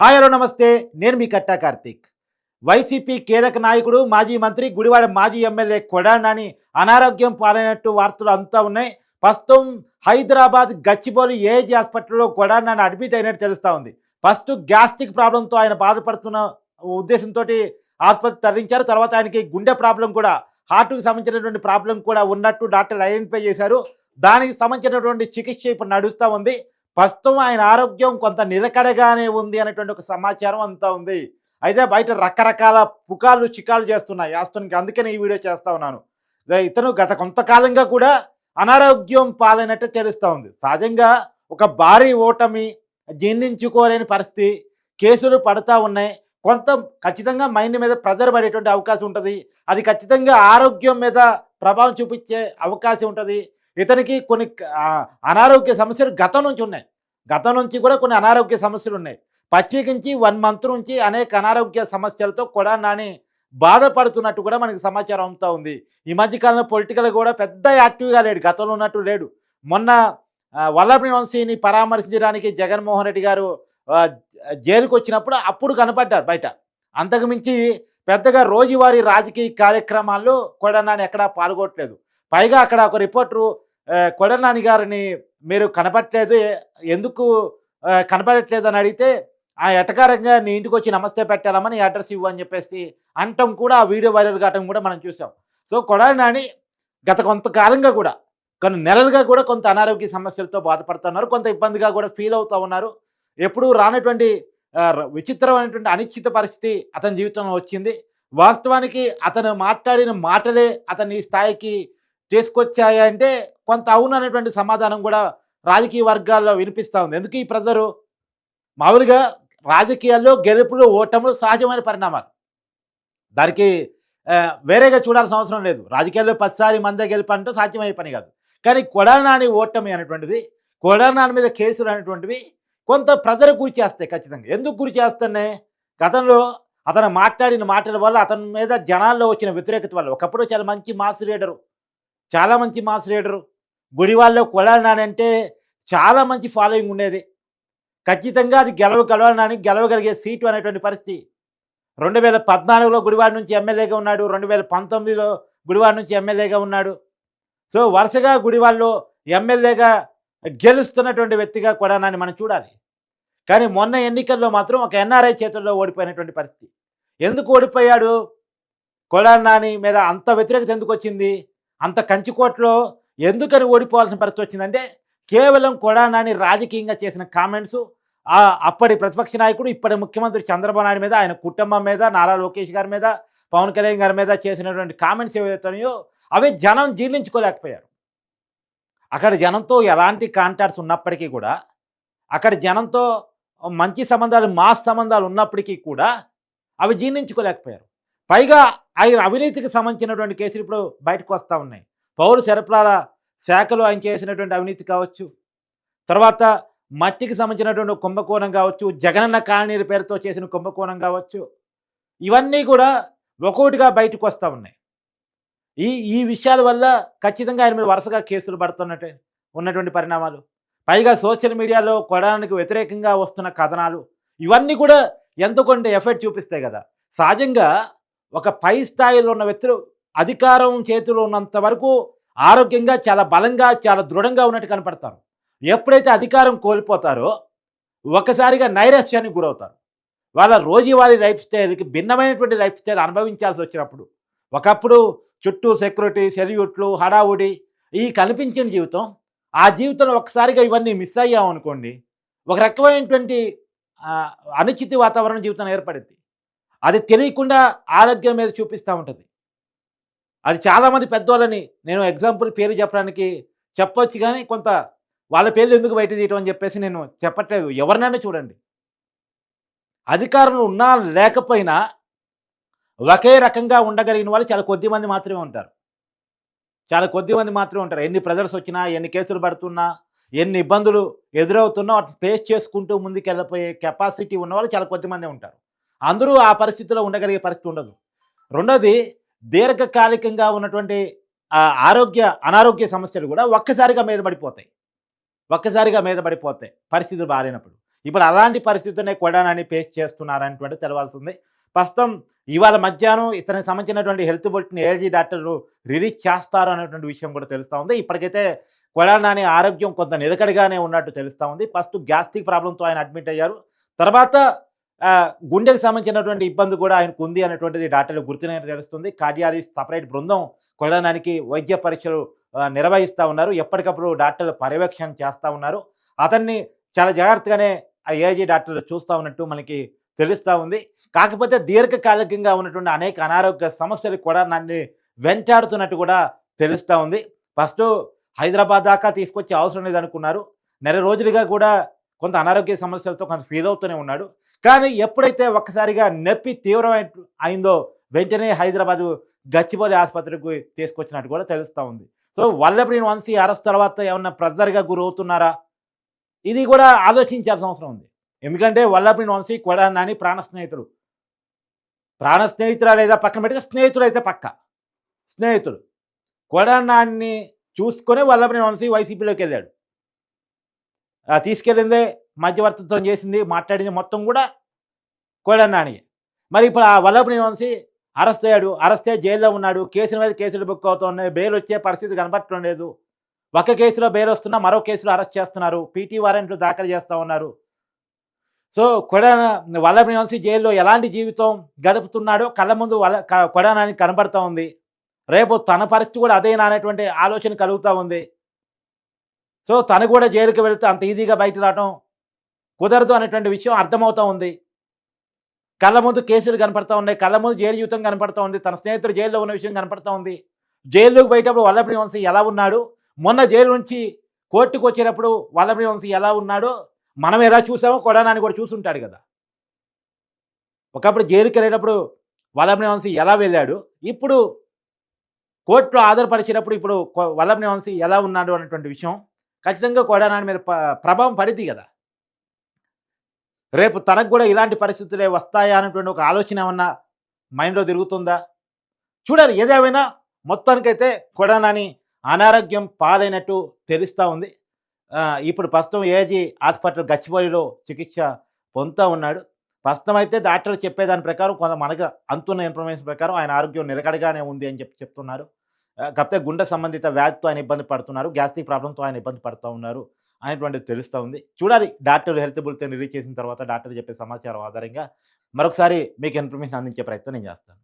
Hi hello నమస్తే. నేను మీ కట్టా Karthik. YCP కీలక నాయకుడు మాజీ మంత్రి గుడివాడ మాజీ ఎమ్మెల్యే కొడానాని అనారోగ్యం పాలైనట్టు వార్తలు అంతా ఉన్నాయి. ప్రస్తుతం హైదరాబాద్ గచ్చిబౌలి ఏజీ హాస్పిటల్లో కొడానాని అడ్మిట్ అయినట్టు తెలుస్తూ ఉంది. ఫస్ట్ గ్యాస్ట్రిక్ ప్రాబ్లంతో ఆయన బాధపడుతున్న ఉద్దేశంతో ఆసుపత్రి తరలించారు. తర్వాత ఆయనకి గుండె ప్రాబ్లం కూడా హార్ట్కి సంబంధించినటువంటి ప్రాబ్లం కూడా ఉన్నట్టు డాక్టర్లు ఐడెంటిఫై చేశారు. దానికి సంబంధించినటువంటి చికిత్స ఇప్పుడు నడుస్తూ ఉంది. ప్రస్తుతం ఆయన ఆరోగ్యం కొంత నిలకడగానే ఉంది అనేటువంటి ఒక సమాచారం అంతా ఉంది. అయితే బయట రకరకాల పుకాలు చికాలు చేస్తున్నాయి వాస్తవానికి అందుకనే ఈ వీడియో చేస్తా ఉన్నాను. ఇతను గత కొంతకాలంగా కూడా అనారోగ్యం పాలైనట్టు తెలుస్తూ ఉంది. సహజంగా ఒక భారీ ఓటమి జీర్ణించుకోలేని పరిస్థితి కేసులు పడతా ఉన్నాయి. కొంత ఖచ్చితంగా మైండ్ మీద ప్రెజర్ పడేటువంటి అవకాశం ఉంటుంది. అది ఖచ్చితంగా ఆరోగ్యం మీద ప్రభావం చూపించే అవకాశం ఉంటుంది. ఇతనికి కొన్ని అనారోగ్య సమస్యలు గతం నుంచి ఉన్నాయి. గతం నుంచి కూడా కొన్ని అనారోగ్య సమస్యలు ఉన్నాయి. ప్రత్యేకించి వన్ మంత్ నుంచి అనేక అనారోగ్య సమస్యలతో కూడా నాని బాధపడుతున్నట్టు కూడా మనకి సమాచారం అంతా ఉంది. ఈ మధ్యకాలంలో పొలిటికల్ కూడా పెద్ద యాక్టివ్గా లేడు. గతంలో ఉన్నట్టు లేడు. మొన్న వల్లభి వంశీని పరామర్శించడానికి జగన్మోహన్ రెడ్డి గారు జైలుకు వచ్చినప్పుడు అప్పుడు కనపడ్డారు బయట. అంతకుమించి పెద్దగా రోజువారీ రాజకీయ కార్యక్రమాల్లో కూడా కొడనాని ఎక్కడా పాల్గొనట్లేదు పైగా అక్కడ ఒక రిపోర్టరు కొడనాని గారిని మీరు కనపట్లేదు ఎందుకు కనపడట్లేదు అని అడిగితే ఆ ఎటకారంగా నీ ఇంటికి వచ్చి నమస్తే పెట్టాలమని అడ్రస్ ఇవ్వు అని చెప్పేసి అంటం కూడా ఆ వీడియో వైరల్ కావటం కూడా మనం చూసాం. సో కొడాలి గత కొంతకాలంగా కూడా కొన్ని నెలలుగా కూడా కొంత అనారోగ్య సమస్యలతో బాధపడుతున్నారు కొంత ఇబ్బందిగా కూడా ఫీల్ అవుతూ ఉన్నారు. ఎప్పుడూ రానటువంటి విచిత్రమైనటువంటి అనిశ్చిత పరిస్థితి అతని జీవితంలో వచ్చింది. వాస్తవానికి అతను మాట్లాడిన మాటలే అతని స్థాయికి తీసుకొచ్చాయంటే కొంత అవును అనేటువంటి సమాధానం కూడా రాజకీయ వర్గాల్లో వినిపిస్తూ ఉంది. ఎందుకు ఈ ప్రజలు? మామూలుగా రాజకీయాల్లో గెలుపులు ఓటములు సహజమైన పరిణామాలు. దానికి వేరేగా చూడాల్సిన అవసరం లేదు. రాజకీయాల్లో పదిసారి మందే గెలుపు అంటే సాధ్యమయ్యే పని కాదు. కానీ కొడానాని ఓటమి అనేటువంటిది కొడానాని మీద కేసులు అనేటువంటివి కొంత ప్రజలు గురి చేస్తాయి ఖచ్చితంగా. ఎందుకు గురి చేస్తున్నాయి గతంలో అతను మాట్లాడిన మాటల వల్ల అతని మీద జనాల్లో వచ్చిన వ్యతిరేకత వల్ల. ఒకప్పుడు చాలా మంచి మాస్ లీడరు. చాలా మంచి మాస్ లీడరు గుడివాళ్ళలో కొడాలి అంటే చాలా మంచి ఫాలోయింగ్ ఉండేది. ఖచ్చితంగా అది గెలవ గెలవాలని గెలవగలిగే సీటు అనేటువంటి పరిస్థితి. రెండు వేల పద్నాలుగులో గుడివాడ నుంచి ఎమ్మెల్యేగా ఉన్నాడు. రెండు వేల పంతొమ్మిదిలో గుడివాడ నుంచి ఎమ్మెల్యేగా ఉన్నాడు. సో వరుసగా గుడివాడలో ఎమ్మెల్యేగా గెలుస్తున్నటువంటి వ్యక్తిగా కూడా మనం చూడాలి. కానీ మొన్న ఎన్నికల్లో మాత్రం ఒక ఎన్ఆర్ఐ చేతుల్లో ఓడిపోయినటువంటి పరిస్థితి. ఎందుకు ఓడిపోయాడు? కొడాలి నాని మీద అంత వ్యతిరేకత ఎందుకు వచ్చింది? అంత కంచికోట్లో ఎందుకని ఓడిపోవాల్సిన పరిస్థితి వచ్చిందంటే కేవలం కొడానాని రాజకీయంగా చేసిన కామెంట్స్ ఆ అప్పటి ప్రతిపక్ష నాయకుడు ఇప్పటి ముఖ్యమంత్రి చంద్రబాబు నాయుడు మీద ఆయన కుటుంబం మీద నారా లోకేష్ గారి మీద పవన్ కళ్యాణ్ గారి మీద చేసినటువంటి కామెంట్స్ ఏవైతున్నాయో అవి జనం జీర్ణించుకోలేకపోయారు. అక్కడ జనంతో ఎలాంటి కాంటాక్ట్స్ ఉన్నప్పటికీ కూడా అక్కడ జనంతో మంచి సంబంధాలు మాస్ సంబంధాలు ఉన్నప్పటికీ కూడా అవి జీర్ణించుకోలేకపోయారు. పైగా ఆయన అవినీతికి సంబంధించినటువంటి కేసులు ఇప్పుడు బయటకు వస్తూ ఉన్నాయి. పౌరు సరఫరాల శాఖలో ఆయన చేసినటువంటి అవినీతి కావచ్చు తర్వాత మట్టికి సంబంధించినటువంటి కుంభకోణం కావచ్చు జగనన్న కాలనీల పేరుతో చేసిన కుంభకోణం కావచ్చు ఇవన్నీ కూడా ఒక్కొక్కటిగా బయటకు వస్తూ ఉన్నాయి. ఈ ఈ విషయాల వల్ల ఖచ్చితంగా ఆయన మీద వరుసగా కేసులు పడుతున్నట్టు ఉన్నటువంటి పరిణామాలు. పైగా సోషల్ మీడియాలో కొడడానికి వ్యతిరేకంగా వస్తున్న కథనాలు ఇవన్నీ కూడా ఎంతో కొంత ఎఫెక్ట్ చూపిస్తాయి కదా. సహజంగా ఒక పై స్థాయిలో ఉన్న వ్యక్తులు అధికారం చేతిలో ఉన్నంత వరకు ఆరోగ్యంగా చాలా బలంగా చాలా దృఢంగా ఉన్నట్టు కనపడతారు. ఎప్పుడైతే అధికారం కోల్పోతారో ఒకసారిగా నైరాశ్యానికి గురవుతారు. వాళ్ళ రోజువారీ లైఫ్ స్టైల్కి భిన్నమైనటువంటి లైఫ్ స్టైల్ అనుభవించాల్సి వచ్చినప్పుడు ఒకప్పుడు చుట్టూ సెక్యూరిటీ సెల్యూట్లు హడావుడి ఈ కనిపించిన జీవితం ఆ జీవితంలో ఒకసారిగా ఇవన్నీ మిస్ అయ్యామనుకోండి ఒక రకమైనటువంటి ఆ, అనిశ్చితి వాతావరణం జీవితం ఏర్పడింది. అది తెలియకుండా ఆరోగ్యం మీద చూపిస్తూ ఉంటుంది. అది చాలామంది పెద్దవాళ్ళని నేను ఎగ్జాంపుల్ పేరు చెప్పడానికి చెప్పొచ్చు కానీ కొంత వాళ్ళ పేర్లు ఎందుకు బయట తీయటం అని చెప్పేసి నేను చెప్పట్లేదు. ఎవరినైనా చూడండి. అధికారులు ఉన్నా లేకపోయినా ఒకే రకంగా ఉండగలిగిన వాళ్ళు చాలా కొద్ది మంది మాత్రమే ఉంటారు. చాలా కొద్ది మంది మాత్రమే ఉంటారు. ఎన్ని ప్రెజర్స్ వచ్చినా ఎన్ని కేసులు పడుతున్నా ఎన్ని ఇబ్బందులు ఎదురవుతున్నా వాటిని ఫేస్ చేసుకుంటూ ముందుకెళ్ళిపోయే కెపాసిటీ ఉన్నవాళ్ళు చాలా కొద్ది మంది ఉంటారు. అందరూ ఆ పరిస్థితిలో ఉండగలిగే పరిస్థితి ఉండదు. రెండోది దీర్ఘకాలికంగా ఉన్నటువంటి ఆరోగ్య అనారోగ్య సమస్యలు కూడా ఒక్కసారిగా మీద పడిపోతాయి. ఒక్కసారిగా మీద పడిపోతాయి పరిస్థితులు బాగాలేనప్పుడు ఇప్పుడు అలాంటి పరిస్థితులనే కొడానాన్ని ఫేస్ చేస్తున్నారనేటువంటి తెలవాల్సింది. ప్రస్తుతం ఇవాళ మధ్యాహ్నం ఇతనికి సంబంధించినటువంటి హెల్త్ బులెటిన్ ఏఎల్జీ డాక్టర్లు రిలీజ్ చేస్తారు అనేటువంటి విషయం కూడా తెలుస్తూ ఉంది. ఇప్పటికైతే కొడానాని ఆరోగ్యం కొంత నిలకడగానే ఉన్నట్టు తెలుస్తూ ఉంది. ఫస్ట్ గ్యాస్ట్రిక్ ప్రాబ్లంతో ఆయన అడ్మిట్ అయ్యారు. తర్వాత గుండెకు సంబంధించినటువంటి ఇబ్బంది కూడా ఆయనకు ఉంది అనేటువంటిది డాక్టర్లు గుర్తునే తెలుస్తుంది. కార్యాలయ సపరేట్ బృందం కొడానానికి వైద్య పరీక్షలు నిర్వహిస్తూ ఉన్నారు. ఎప్పటికప్పుడు డాక్టర్లు పర్యవేక్షణ చేస్తూ ఉన్నారు. అతన్ని చాలా జాగ్రత్తగానే ఆ ఏజీ డాక్టర్లు చూస్తూ ఉన్నట్టు మనకి తెలుస్తూ ఉంది. కాకపోతే దీర్ఘకాలికంగా ఉన్నటువంటి అనేక అనారోగ్య సమస్యలు కూడా నన్ను వెంటాడుతున్నట్టు కూడా తెలుస్తూ ఉంది. ఫస్ట్ హైదరాబాద్ దాకా తీసుకొచ్చే అవసరం లేదనుకున్నారు. నెల రోజులుగా కూడా కొంత అనారోగ్య సమస్యలతో కొంత ఫీల్ అవుతూనే ఉన్నాడు. కానీ ఎప్పుడైతే ఒక్కసారిగా నొప్పి తీవ్రమైన అయిందో వెంటనే హైదరాబాద్ గచ్చిబౌలి ఆసుపత్రికి తీసుకొచ్చినట్టు కూడా తెలుస్తూ ఉంది. సో వల్లభ్రీని వంశీ అరెస్ట్ తర్వాత ఏమన్నా ప్రెజర్గా గురవుతున్నారా? ఇది కూడా ఆలోచించాల్సిన అవసరం ఉంది. ఎందుకంటే వల్లభ్రీని వంశీ కూడా నాని ప్రాణ స్నేహితుడు. ప్రాణ స్నేహితురా లేదా పక్కన పెడితే స్నేహితుడు అయితే పక్క. స్నేహితుడు. కొడనాన్ని చూసుకొని వల్లభ్రీని వంశీ వైసీపీలోకి వెళ్ళాడు. తీసుకెళ్ళిందే మధ్యవర్తిత్వం చేసింది మాట్లాడింది మొత్తం కూడా కొడాన్నాని. మరి ఇప్పుడు ఆ వల్లభని వంశీ అరెస్ట్ అయ్యాడు అరెస్ట్ అయ్యి జైల్లో ఉన్నాడు కేసుల మీద కేసులు బుక్ అవుతున్నాయి బెయిల్ వచ్చే పరిస్థితి కనపడటం లేదు. ఒక కేసులో బెయిల్ వస్తున్నా మరో కేసులో అరెస్ట్ చేస్తున్నారు పీటీ వారెంట్లు దాఖలు చేస్తూ ఉన్నారు. సో కొడాన వల్లభని వంశీ జైల్లో ఎలాంటి జీవితం గడుపుతున్నాడో కళ్ళ ముందు వల్ల క- కనబడుతూ ఉంది. రేపు తన పరిస్థితి కూడా అదేనా అనేటువంటి ఆలోచన కలుగుతూ ఉంది. సో తను కూడా జైలుకి వెళితే అంత ఈజీగా బయట రావడం కుదరదు అనేటువంటి విషయం అర్థమవుతూ ఉంది. కళ్ళ ముందు కేసులు కనపడతా ఉన్నాయి. కళ్ళ ముందు జైలు జీవితం కనపడతా ఉంది. తన స్నేహితుడు జైల్లో ఉన్న విషయం కనపడతా ఉంది. జైల్లోకి బయటప్పుడు వల్లభ్రి వంశీ ఎలా ఉన్నాడు? మొన్న జైలు నుంచి కోర్టుకు వచ్చేటప్పుడు వల్లభ్రి వంశీ ఎలా ఉన్నాడో? మనం ఎలా చూసామో కొడానాని కూడా చూసుంటాడు కదా. ఒకప్పుడు జైలుకి వెళ్ళేటప్పుడు వల్లభ్రి వంశీ ఎలా వెళ్ళాడు? ఇప్పుడు కోర్టులో ఆధారపరిచేటప్పుడు ఇప్పుడు కొ- వంశీ ఎలా ఉన్నాడు అనేటువంటి విషయం ఖచ్చితంగా కొడానాని మీద ప్రభావం పడింది కదా. రేపు తనకు కూడా ఇలాంటి పరిస్థితులే వస్తాయా అనేటువంటి ఒక ఆలోచన ఏమన్నా మైండ్లో తిరుగుతుందా? చూడాలి ఏదేమైనా మొత్తానికైతే కొడనాని అనారోగ్యం పాలైనట్టు తెలుస్తూ ఉంది. ఇప్పుడు ప్రస్తుతం ఏజీ హాస్పిటల్ గచ్చిబౌలిలో చికిత్స పొందుతూ ఉన్నాడు. ప్రస్తుతం అయితే డాక్టర్లు చెప్పేదాని ప్రకారం కొంత మనకు అంతున్న ఇన్ఫర్మేషన్ ప్రకారం ఆయన ఆరోగ్యం నిలకడగానే ఉంది అని చెప్పి చెప్తున్నారు. కాకపోతే గుండె సంబంధిత వ్యాధితో ఆయన ఇబ్బంది పడుతున్నారు. గ్యాస్ట్రిక్ ప్రాబ్లంతో ఆయన ఇబ్బంది పడుతూ ఉన్నారు. అనేటువంటిది తెలుస్తూ ఉంది. చూడాలి డాక్టర్ హెల్త్ బులెటిన్ రిలీజ్ చేసిన తర్వాత డాక్టర్ చెప్పే సమాచారం ఆధారంగా మరొకసారి మీకు ఇన్ఫర్మేషన్ అందించే ప్రయత్నం నేను చేస్తాను.